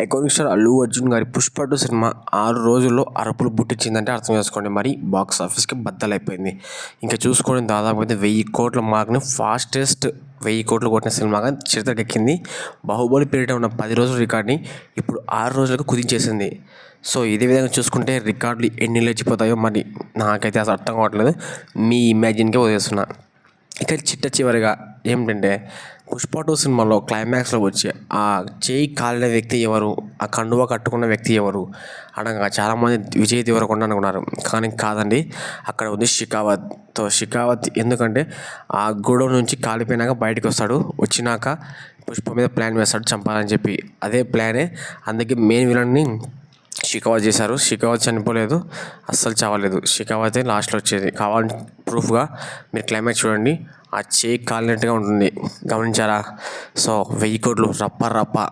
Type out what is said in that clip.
Iconic star Allu Arjun గారి Pushpa two cinema ఆరు రోజుల్లో అరుపులు పుట్టించిందంటే అర్థం చేసుకోండి. మరి బాక్స్ ఆఫీస్కి బద్దలైపోయింది. ఇంకా చూసుకోండి దాదాపు అయితే వెయ్యి కోట్ల మార్క్ని ఫాస్టెస్ట్ వెయ్యి కోట్లు కొట్టిన సినిమాగా చరిత్రకెక్కింది బాహుబలి పీరియడ్ ఉన్న పది రోజుల రికార్డ్ని ఇప్పుడు ఆరు రోజులకు కుదించేసింది. సో ఇదే విధంగా చూసుకుంటే రికార్డులు ఎన్ని లేచిపోతాయో మరి నాకైతే అసలు అర్థం కావట్లేదు. మీ ఇమాజిన్కే వదిలేస్తున్నా. ఇక చిట్ట చివరిగా ఏమిటంటే పుష్ప టూ సినిమాలో క్లైమాక్స్లో వచ్చి ఆ చేయి కాలిన వ్యక్తి ఎవరు? ఆ కండువా కట్టుకున్న వ్యక్తి ఎవరు? అనగా చాలామంది విజయ్ దేవరకొండ అనుకున్నారు. కానీ కాదండి అక్కడ ఉంది షికావత్. తో షికావత్ ఎందుకంటే ఆ గొడవ నుంచి కాలిపోయినాక బయటకు వస్తాడు. వచ్చినాక పుష్ప మీద ప్లాన్ వేస్తాడు చంపాలని చెప్పి. అదే ప్లానే అందుకే మెయిన్ విలన్ని షికావత్ చేశారు. షికావత్ చనిపోలేదు అస్సలు చావలేదు. షికావతే లాస్ట్లో వచ్చేది. కావాలని ప్రూఫ్గా మీరు క్లైమాక్స్ చూడండి. ఆ చేయి కాలినట్టుగా ఉంటుంది. గమనించారా? సో వెయ్యి కోట్లు రప్ప రప్ప.